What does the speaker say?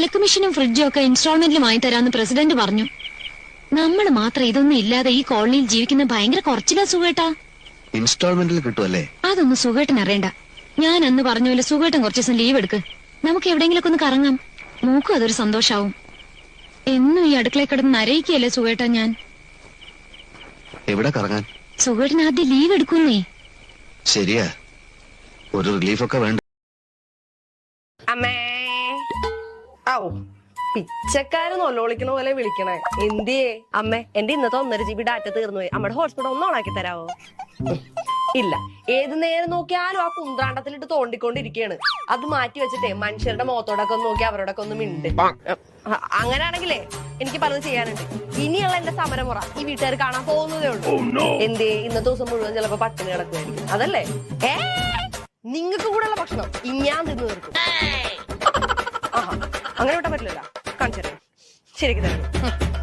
അലക്ക് മെഷീനും ഫ്രിഡ്ജും ഒക്കെ ഇൻസ്റ്റാൾമെന്റിൽ വാങ്ങി തരാന്ന് പ്രസിഡന്റ് പറഞ്ഞു. നമ്മൾ മാത്രം ഇതൊന്നും ഇല്ലാതെ ഈ കോളനിയിൽ ജീവിക്കുന്ന ഭയങ്കര കുറച്ചില്ല സുഖേട്ടാ ഇൻസ്റ്റാൾമെന്റിൽ കിട്ടുമല്ലേ അതൊന്നും സുഖേട്ടൻ അറിയണ്ട. ഞാൻ അന്ന് പറഞ്ഞ പോലെ സുഖേട്ടൻ കുറച്ച് ദിവസം ലീവ് എടുക്ക്. നമുക്ക് എവിടെയെങ്കിലൊക്കെ ഒന്ന് കറങ്ങാം. മൂക്കും അതൊരു സന്തോഷാവും. എന്നും ഈ അടുക്കളയിൽ കിടന്ന് നരയിക്കല്ലേ സുഖേട്ടാ ഞാൻ. എവിടെ കറങ്ങാൻ? സുഖേട്ടൻ ആദ്യം ലീവ് എടുക്കുന്നേ. ശരിയാ. ഒരു റിലീഫൊക്കെ വേണ്ട. അമ്മേ. ഔ പിച്ചക്കാര് നൊല്ലോളിക്കണ പോലെ വിളിക്കണേ. എന്തിയേ? അമ്മ എന്റെ ഇന്നത്തെ ഒന്നര ജി ബി ഡാറ്റ തീർന്നു പോയി അമ്മയുടെ ഹോട്ട്സ്പോട്ട് ഒന്ന് ഓണാക്കി തരാവോ? ഇല്ല. ഏത് നേരം നോക്കിയാലും ആ കുന്ത്രാണ്ടത്തിലിട്ട് തോണ്ടിക്കൊണ്ടിരിക്കയാണ്. അത് മാറ്റി വെച്ചിട്ടേ മനുഷ്യരുടെ മുഖത്തോടൊക്കെ ഒന്ന് നോക്കി അവരോടൊക്കെ ഒന്ന് മിണ്ട്. അങ്ങനെയാണെങ്കിലേ എനിക്ക് പലതും ചെയ്യാനുണ്ട്. ഇനിയുള്ള എന്റെ സമരമുറ ഈ വീട്ടുകാർ കാണാൻ പോകുന്നതേ ഉള്ളൂ. എന്തേ? ഇന്നത്തെ ദിവസം മുഴുവൻ ചിലപ്പോ പട്ടിണി കിടക്കുമായിരിക്കും അതല്ലേ? ഏ? നിങ്ങൾക്ക് കൂടെയുള്ള ഭക്ഷണം. ഇഞ്ഞാൻ തിന്നു തീർക്കും. അങ്ങനെ വിട്ടാൻ പറ്റില്ലല്ലോ. കാണിച്ചു തരാം ശരിക്കും തരാം